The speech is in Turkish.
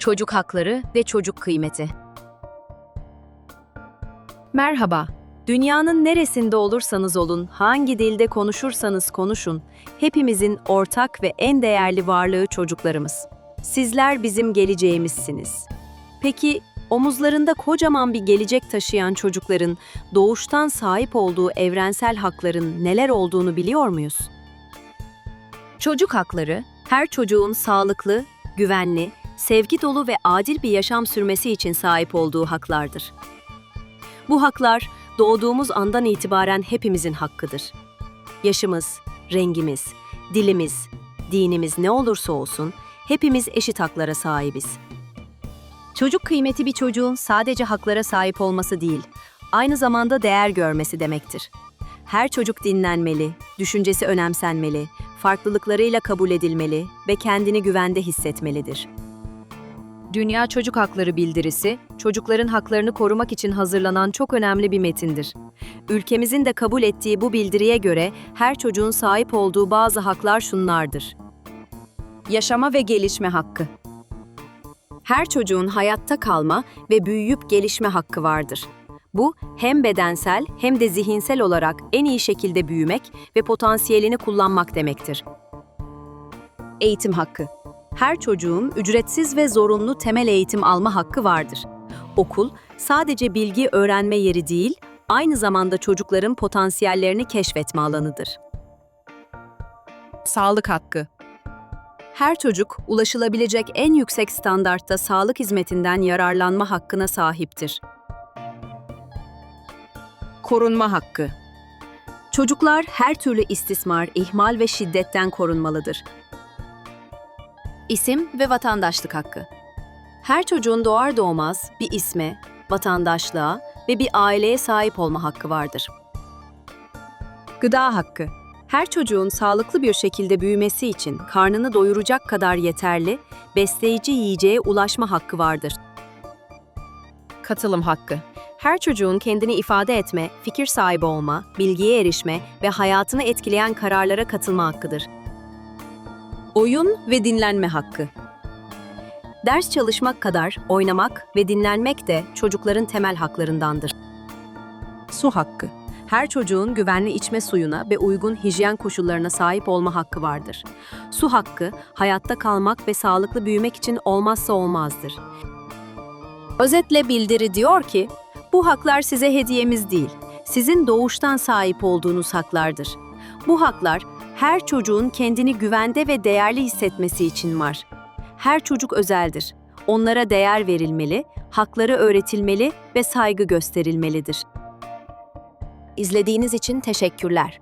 Çocuk hakları ve çocuk kıymeti. Merhaba. Dünyanın neresinde olursanız olun, hangi dilde konuşursanız konuşun, hepimizin ortak ve en değerli varlığı çocuklarımız. Sizler bizim geleceğimizsiniz. Peki omuzlarında kocaman bir gelecek taşıyan çocukların doğuştan sahip olduğu evrensel hakların neler olduğunu biliyor muyuz? Çocuk hakları, her çocuğun sağlıklı, güvenli, sevgi dolu ve adil bir yaşam sürmesi için sahip olduğu haklardır. Bu haklar doğduğumuz andan itibaren hepimizin hakkıdır. Yaşımız, rengimiz, dilimiz, dinimiz ne olursa olsun hepimiz eşit haklara sahibiz. Çocuk kıymeti bir çocuğun sadece haklara sahip olması değil, aynı zamanda değer görmesi demektir. Her çocuk dinlenmeli, düşüncesi önemsenmeli, farklılıklarıyla kabul edilmeli ve kendini güvende hissetmelidir. Dünya Çocuk Hakları Bildirisi, çocukların haklarını korumak için hazırlanan çok önemli bir metindir. Ülkemizin de kabul ettiği bu bildiriye göre her çocuğun sahip olduğu bazı haklar şunlardır. Yaşama ve gelişme hakkı. Her çocuğun hayatta kalma ve büyüyüp gelişme hakkı vardır. Bu hem bedensel hem de zihinsel olarak en iyi şekilde büyümek ve potansiyelini kullanmak demektir. Eğitim hakkı. Her çocuğun ücretsiz ve zorunlu temel eğitim alma hakkı vardır. Okul sadece bilgi öğrenme yeri değil, aynı zamanda çocukların potansiyellerini keşfetme alanıdır. Sağlık hakkı. Her çocuk ulaşılabilecek en yüksek standartta sağlık hizmetinden yararlanma hakkına sahiptir. Korunma hakkı. Çocuklar her türlü istismar, ihmal ve şiddetten korunmalıdır. İsim ve vatandaşlık hakkı. Her çocuğun doğar doğmaz bir isme, vatandaşlığa ve bir aileye sahip olma hakkı vardır. Gıda hakkı. Her çocuğun sağlıklı bir şekilde büyümesi için karnını doyuracak kadar yeterli, besleyici yiyeceğe ulaşma hakkı vardır. Katılım hakkı. Her çocuğun kendini ifade etme, fikir sahibi olma, bilgiye erişme ve hayatını etkileyen kararlara katılma hakkıdır. Oyun ve dinlenme hakkı. Ders çalışmak kadar oynamak ve dinlenmek de çocukların temel haklarındandır. Su hakkı. Her çocuğun güvenli içme suyuna ve uygun hijyen koşullarına sahip olma hakkı vardır. Su hakkı, hayatta kalmak ve sağlıklı büyümek için olmazsa olmazdır. Özetle bildiri diyor ki, bu haklar size hediyemiz değil, sizin doğuştan sahip olduğunuz haklardır. Bu haklar, her çocuğun kendini güvende ve değerli hissetmesi için var. Her çocuk özeldir. Onlara değer verilmeli, hakları öğretilmeli ve saygı gösterilmelidir. İzlediğiniz için teşekkürler.